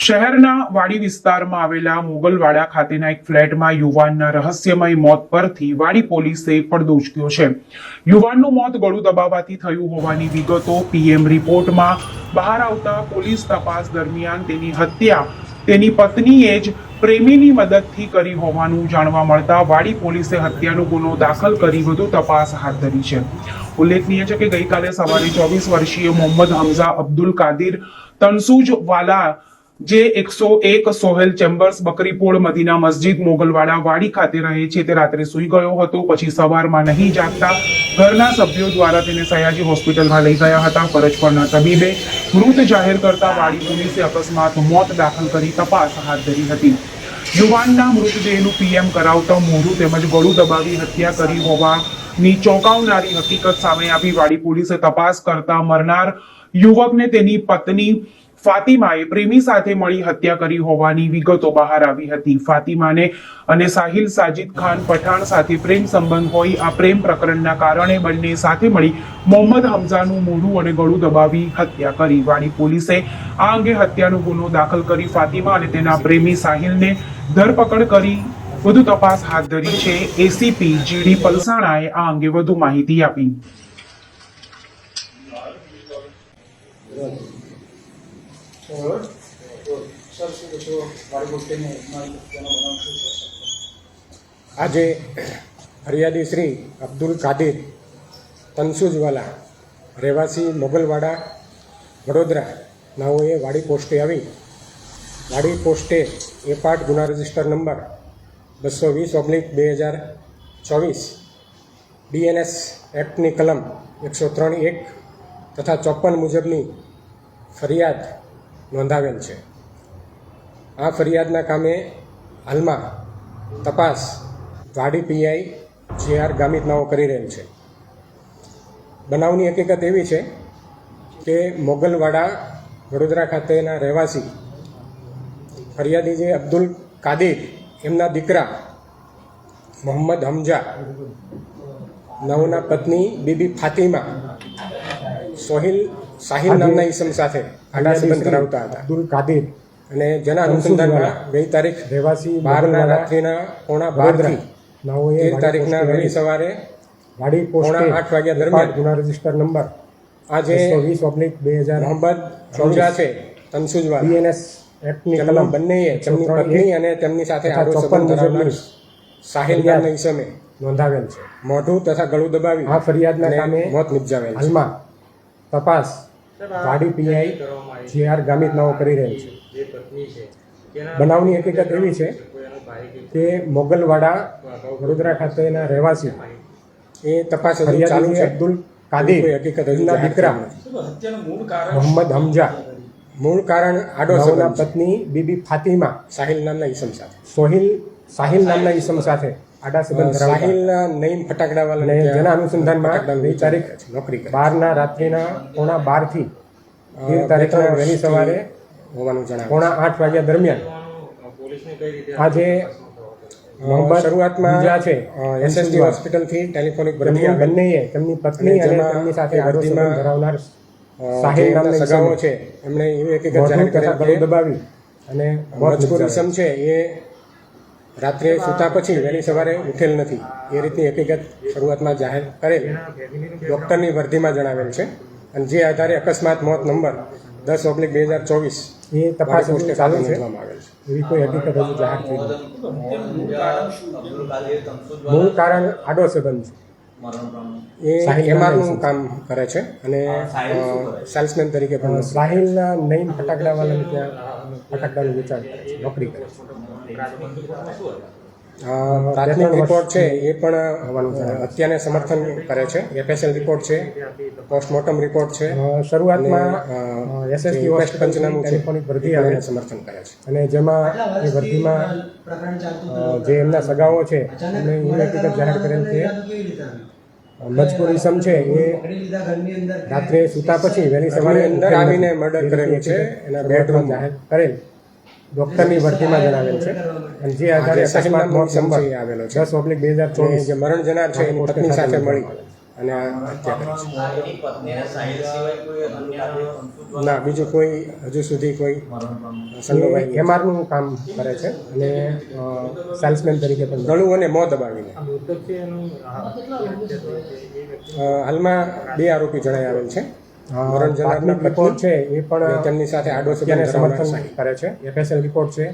શહેરના વાડી વિસ્તારમાં આવેલા મોગલવાડા ખાતેના એક ફ્લેટમાં યુવાનના રહસ્યમય મોત પરથી વાડી પોલીસે પડદો ઉચક્યો છે. યુવાનનું મોત ગળું દબાવવાથી થયું હોવાની વિગતો પીએમ રિપોર્ટમાં બહાર આવતા પોલીસ તપાસ દરમિયાન તેની હત્યા તેની પત્નીએ જ પ્રેમીની મદદથી કરી હોવાનું જાણવા મળતા વાડી પોલીસે હત્યાનો ગુનો દાખલ કરી વધુ તપાસ હાથ ધરી છે. ઉલ્લેખનીય છે કે ગઈકાલે સવારે ચોવીસ વર્ષીય મોહમ્મદ હમઝા અબ્દુલ કાદિર તનસુજ વાલા જે એકસો એક સોહેલ ચેમ્બર્સ, બકરીપોળ, મદીના મસ્જિદ, મોગલવાડા, વાડી ખાતે રહે છે. તે રાત્રે સૂઈ ગયો હતો, પછી સવારમાં નહીં જાગતા ઘરના સભ્યો દ્વારા તેને સયાજી હોસ્પિટલમાં લઈ ગયા હતા. ફરજ પરના તબીબે મૃત જાહેર કરતા વાડી પોલીસે અકસ્માત મોત દાખલ કરી તપાસ હાથ ધરી હતી. યુવાનના મૃતદેહનું પીએમ કરાવતા મોઢું તેમજ ગળું દબાવી હત્યા કરી હોવાની ચોંકાવનારી હકીકત સામે આવી. વાડી પોલીસે તપાસ કરતા મરનાર યુવકને તેની પત્ની ફાતિમાએ પ્રેમી સાથે મળી હત્યા કરી હોવાની વિગતો બહાર આવી હતી. ફાતિમાને અને સાહિલ સાજિદ ખાન પઠાણ સાથે પ્રેમ સંબંધ હોય આ પ્રેમ પ્રકરણના કારણે બંને સાથે મળી મોહમ્મદ હમઝાનું મોઢું અને ગળું દબાવી હત્યા કરી. વાણી પોલીસે આ અંગે હત્યાનો ગુનો દાખલ કરી ફાતિમા અને તેના પ્રેમી સાહિલને ધરપકડ કરી વધુ તપાસ હાથ ધરી છે. એસીપી જીડી પલસાણાએ આ અંગે વધુ માહિતી આપી. આજે ફરિયાદી શ્રી અબ્દુલ કાદિર તનસુજવાલા રહેવાસી મોગલવાડા, વડોદરા નાઓએ વાડી પોસ્ટે આવી. વાડી પોસ્ટે એ પાર્ટ ગુના રજિસ્ટર નંબર બસો વીસ ઓગણીસ બે હજાર ચોવીસ બીએનએસ એક્ટની કલમ એકસો ત્રણ એક તથા ચોપન મુજબની ફરિયાદ નોંધાવેલ છે. આ ફરિયાદના કામે હાલમાં તપાસ વાડી પીઆઈ જે ગામિતનાઓ કરી રહેલ છે. બનાવની હકીકત એવી છે કે મોગલવાડા વડોદરા ખાતેના રહેવાસી ફરિયાદી જે અબ્દુલ કાદિર, એમના દીકરા મોહમ્મદ હમજા, નવના પત્ની બીબી ફાતિમા, સોહિલ સાહિલ નામના ઈસમ સાથે આડા સંબંધ ધરાવતા હતા. અબ્દુલ કાદિર અને જેના અનુસંધાનમાં ગઈ તારીખ રહેવાસી બારના રાત્રિના પોણા બારથી તેર તારીખના વહેલી સવારે વાડી પોણા આઠ વાગ્યા દરમિયાન ગુના રજિસ્ટર નંબર આજે વીસ ઓબ્લિક બે હજાર મોહમ્મદ હમજા છે તનસુજવા બીએનએસ એક્ટની કલમ બંનેએ તેમની પત્ની અને તેમની સાથે ચોપન સંબંધ ધરાવનાર સાહિલ. નામના ઈસમે નોંધાવેલ છે. મોઢું તથા ગળું દબાવી આ ફરિયાદના કામે મોત નિપજાવેલ હાલમાં તપાસ વાડી પીઆઈ જે આર ગામિત નાઓ કરી રહેલ છે. બનાવની હકીકત એવી છે કે મોગલવાડા વડોદરા ખાતેના રહેવાસી એ તપાસ ફરિયાદી અબ્દુલ કાદીર હકીકત દીકરા મોહમ્મદ હમજા. મૂળ કારણ આડો નવના સંબંધ છે. પત્ની બીબી ફાતિમા. સાહિલ નામના ઈસમ સાથે. સોહિલ સાહિલ નામના ઈસમ સાથે. આડા સંબંધ ધરાવતા. સાહિલ નઈમ ફટાકડાવાલા જેના અનુસંધાનમાં તારીખ નોકરી બારના રાત્રિના પોણા બારથી તેર બે તારીખના વહેલી સવારે હોવાનું પોણા આઠ વાગ્યા દરમિયાન આજે શરૂઆતમાં છે એસએસડી હોસ્પિટલથી ટેલિફોનિક બંનેએ તેમની પત્ની અને તેમની સાથે વર્દીમાં, ધરાવનાર સાહિલ નામના સગાઓ છે. એમણે એવી હકીકત મોઢું જાહેર તથા કરેલ ગળું કે દબાવી અને મજકૂર ઇસમ છે એ રાત્રે સૂતા પછી વહેલી સવારે ઉઠેલ નથી. એ રીતની હકીકત શરૂઆતમાં જાહેર કરેલ ડૉક્ટરની વર્ધીમાં જણાવેલ છે. અને જે આધારે અકસ્માત મોત નંબર દસ ઓગણીસ બે હજાર ચોવીસ એ તપાસ હજુ ચાલુ છે. નોંધવામાં આવેલ છે. એવી કોઈ હકીકત હજુ જાહેર થઈ નથી. મૂળ કારણ આડો સંબંધ છે. એ સાહિલ એમઆરનું કામ કરે છે અને સેલ્સમેન તરીકે પણ. સાહિલના નઈમ ફટાકડાવાળાને ત્યાં ફટાકડાનું વેચાણ કરે છે નોકરી કરે છે. પ્રાથમિક રિપોર્ટ છે એ પણ અત્યારને સમર્થન કરે છે. એફએસએલ રિપોર્ટ છે. પોસ્ટમોર્ટમ રિપોર્ટ છે. શરૂઆતમાં જે હોસ્પિટલની પંચનામું ટેલિફોનિક એ આવે. સમર્થન કરે છે. અને જેમાં એ વર્ધીમાં જે એમના સગાઓ છે એમને એ હકીકત જાહેર કરેલ છે મજકૂર ઇસમ છે એ રાત્રે સૂતા પછી વહેલી સવારે અંદર આવીને મર્ડર કરેલું છે. એના બેડરૂમ જાહેર કરેલ. ડોક્ટરની વર્તીમાં જણાવેલ છે. અને જે આધારે અકસ્માત મોત નંબર એ આવેલો છે. દસ ઓબ્લિક બે હજાર ચોવીસ. જે મરણ જનાર છે એની પત્ની સાથે મળી. અને ના બીજું કોઈ હજુ સુધી કોઈ સંડોવાયેલ એમ એમઆરનું કામ કરે છે અને સેલ્સમેન તરીકે પણ ગળું અને મોં દબાવીને. હાલમાં બે આરોપી જણાઈ આવેલ છે. જનારના રિપોર્ટ છે એ પણ તેમની સાથે આડો સમર્થન. કરે છે એફએસએલ રિપોર્ટ છે